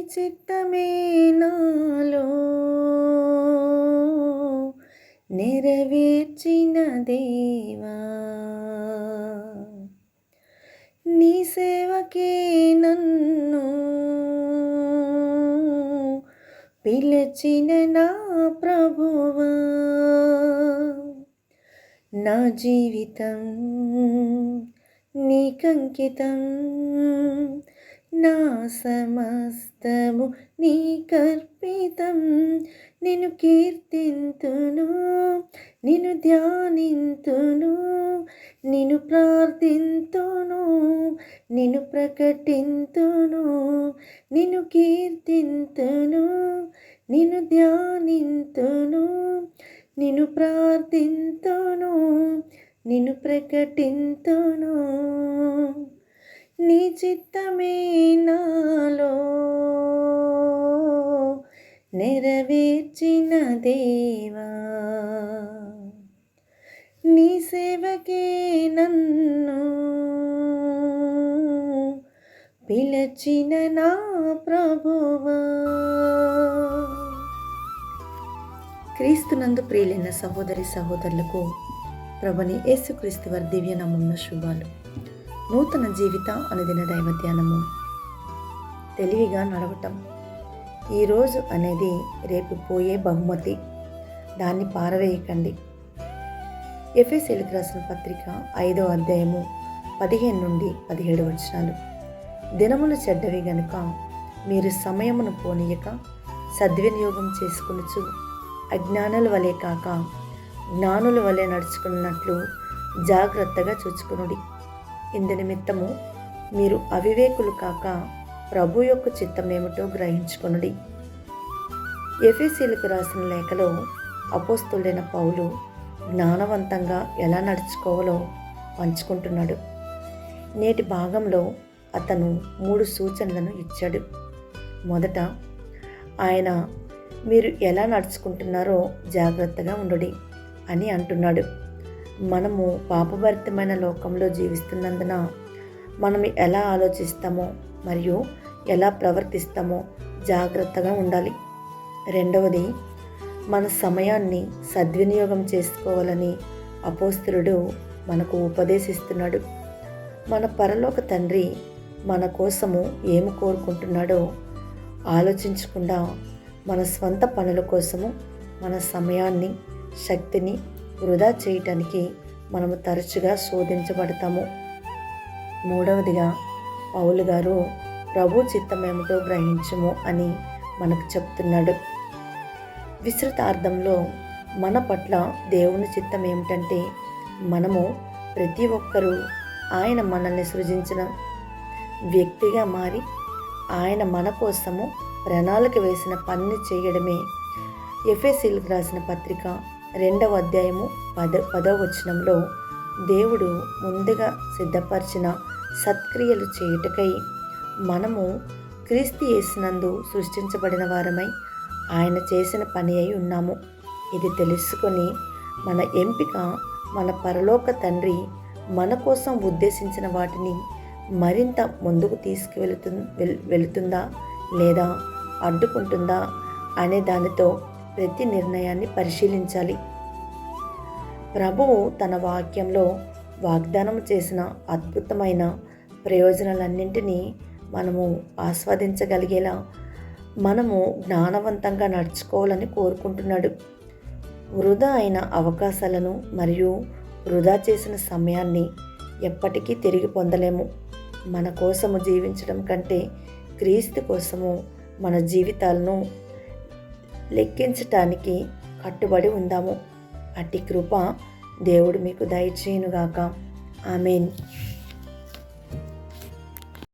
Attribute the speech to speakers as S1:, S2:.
S1: చిత్తమే నాలో. నెరవేర్చిన దేవా నీ సేవకే నన్ను పిలచిన నా ప్రభువా నా జీవితం నీకంకితం. నా సమస్తము నీ కర్పితం. నిన్ను కీర్తింతును నిన్ను ధ్యానింతును నిన్ను ప్రార్థింతును నిన్ను ప్రకటింతును నిన్ను కీర్తింతును నిన్ను ధ్యానింతును నిన్ను ప్రార్థింతును నిన్ను ప్రకటింతును. నీ చిత్తమే నాలో. నెరవేర్చిన దేవా నీ సేవకే నన్ను పిలచిన నా ప్రభువా. క్రీస్తునందు ప్రియులైన సహోదరి సహోదరులకు ప్రభుని యేసుక్రీస్తు వారి దివ్యనామమున శుభాలు. నూతన జీవిత అనుదిన దైవధ్యానము. తెలివిగా నడవటం. ఈరోజు అనేది రేపు పోయే బహుమతి. దాన్ని పారవేయకండి. ఎఫ్ఎస్ఎల్కి రాసిన పత్రిక ఐదో అధ్యాయము పదిహేను నుండి పదిహేడు వచనాలు. దినములు చెడ్డవి గనుక మీరు సమయమును పోనీయక సద్వినియోగం చేసుకునుచు అజ్ఞానుల వలె కాక జ్ఞానుల వలె నడుచుకున్నట్లు జాగ్రత్తగా చూచుకునుడి. ఇందు నిమిత్తము మీరు అవివేకులు కాక ప్రభు యొక్క చిత్తమేమిటో గ్రహించుకొనుడి. ఎఫీసీలకు రాసిన లేఖలో అపోస్తుడైన పౌలు జ్ఞానవంతంగా ఎలా నడుచుకోవాలో పంచుకుంటున్నాడు. నేటి భాగంలో అతను మూడు సూచనలను ఇచ్చాడు. మొదట ఆయన మీరు ఎలా నడుచుకుంటున్నారో జాగ్రత్తగా ఉండుడి అని అంటున్నాడు. మనము పాపభరితమైన లోకంలో జీవిస్తున్నందున మనం ఎలా ఆలోచిస్తామో మరియు ఎలా ప్రవర్తిస్తామో జాగ్రత్తగా ఉండాలి. రెండవది మన సమయాన్ని సద్వినియోగం చేసుకోవాలని అపోస్తులుడు మనకు ఉపదేశిస్తున్నాడు. మన పరలోక తండ్రి మన కోసము ఏమి కోరుకుంటున్నాడో ఆలోచించకుండా మన స్వంత పనుల కోసము మన సమయాన్ని శక్తిని వృధా చేయటానికి మనము తరచుగా శోధించబడతాము. మూడవదిగా పౌలు గారు ప్రభు చిత్తమేమిటో గ్రహించము అని మనకు చెప్తున్నాడు. విస్తృతార్థంలో మన పట్ల దేవుని చిత్తం ఏమిటంటే మనము ప్రతి ఒక్కరూ ఆయన మనల్ని సృజించిన వ్యక్తిగా మారి ఆయన మన కోసము ప్రణాళిక వేసిన పనిని చేయడమే ఎఫ్ఎస్సీలకు రాసిన పత్రిక రెండవ అధ్యాయము పద పదవ వచనంలో దేవుడు ముందుగా సిద్ధపరిచిన సత్క్రియలు చేయుటకై మనము క్రీస్తు చేసినందు సృష్టించబడిన వారమై ఆయన చేసిన పని అయి ఉన్నాము. ఇది తెలుసుకొని మన ఎంపిక మన పరలోక తండ్రి మన కోసం ఉద్దేశించిన వాటిని మరింత ముందుకు తీసుకువెళుతు వెళుతుందా లేదా అడ్డుకుంటుందా అనే దానితో ప్రతి నిర్ణయాన్ని పరిశీలించాలి. ప్రభువు తన వాక్యంలో వాగ్దానం చేసిన అద్భుతమైన ప్రయోజనాలన్నింటినీ మనము ఆస్వాదించగలిగేలా మనము జ్ఞానవంతంగా నడుచుకోవాలని కోరుకుంటున్నాడు. వృధా అయిన అవకాశాలను మరియు వృధా చేసిన సమయాన్ని ఎప్పటికీ తిరిగి పొందలేము. మన కోసము జీవించడం కంటే క్రీస్తు కోసము మన జీవితాలను లెక్కించటానికి కట్టుబడి ఉందాము. అట్టి కృప దేవుడు మీకు దయచేయునుగాక. ఆమెన్.